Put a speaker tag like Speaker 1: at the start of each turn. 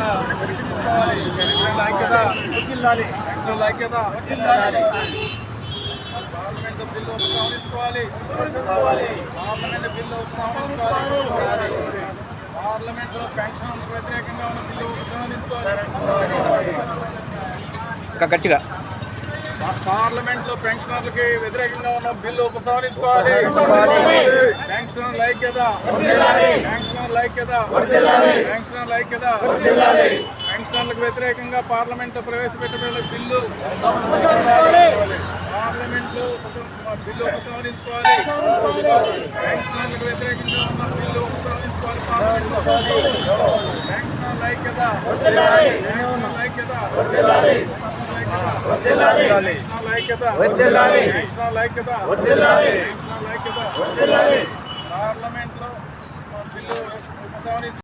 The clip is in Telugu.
Speaker 1: ఐక్యత
Speaker 2: తీసుకోవాలి.
Speaker 1: ఐక్యత వర్తిల్లాలి రైతుల
Speaker 2: ఐక్యత
Speaker 1: పార్లమెంట్ బిల్లు పార్లమెంట్ బిల్లు లో పెన్షన్ వ్యతిరేకంగా ఉన్న బిల్లు ఉపసంహరించుకోవాలి.
Speaker 3: గట్టిగా.
Speaker 1: పార్లమెంట్లో పెన్షనర్లకి వ్యతిరేకంగా ఉన్న బిల్లు ఉపసంహరించుకోవాలి. పెన్షనర్ల ఐక్యత పెన్షనర్ల ఐక్యత పెన్షనర్ల ఐక్యత పెన్షనర్లకు వ్యతిరేకంగా పార్లమెంట్ ప్రవేశపెట్టబడిన బిల్లు. పార్లమెంట్ బిల్లు ఉపసంహరించుకోవాలి. పెన్షనర్లకు వ్యతిరేకంగా ఉన్న బిల్లు ఉపసంహరించుకోవాలి పార్లమెంట్లో ఐక్యత పెన్షనర్ల ఐక్యత పెన్షనర్ల ఐక్యత ఐక్యత ఐక్యత పార్లమెంట్లో బిల్లు ఉపసంహరించు